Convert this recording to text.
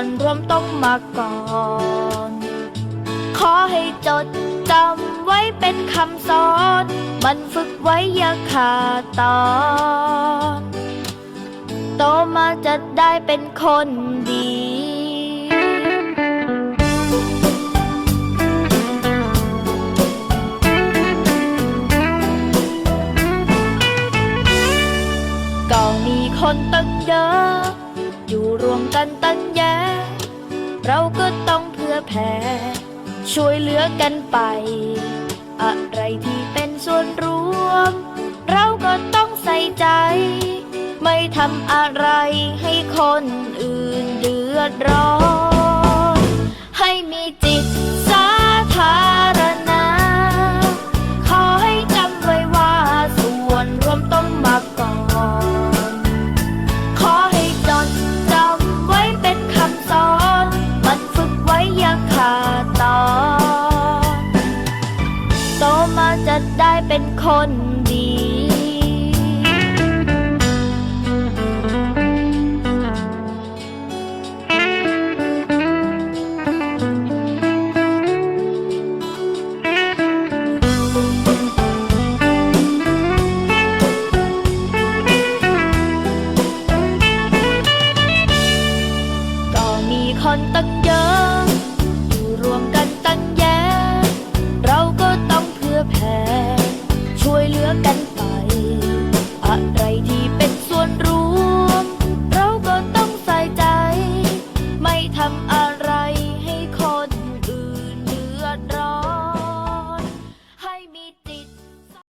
วนรวมต้องมาก่อน ขอให้จดจำไว้เป็นคำสอน มันฝึกไว้อย่าขาดตอนโตมาจะได้เป็นคนดีก็มีคนตั้งเยอะ อยู่รวมกันตั้งแยะเราก็ต้องเพื่อแผ่ช่วยเหลือกันไป อะไรที่เป็นส่วนรวม เราก็ต้องใส่ใจ ไม่ทำอะไรให้คนอื่นเดือดร้อน ให้มีจิต จะได้เป็นคนดี ก็มีคนตั้งเยอะ ทำ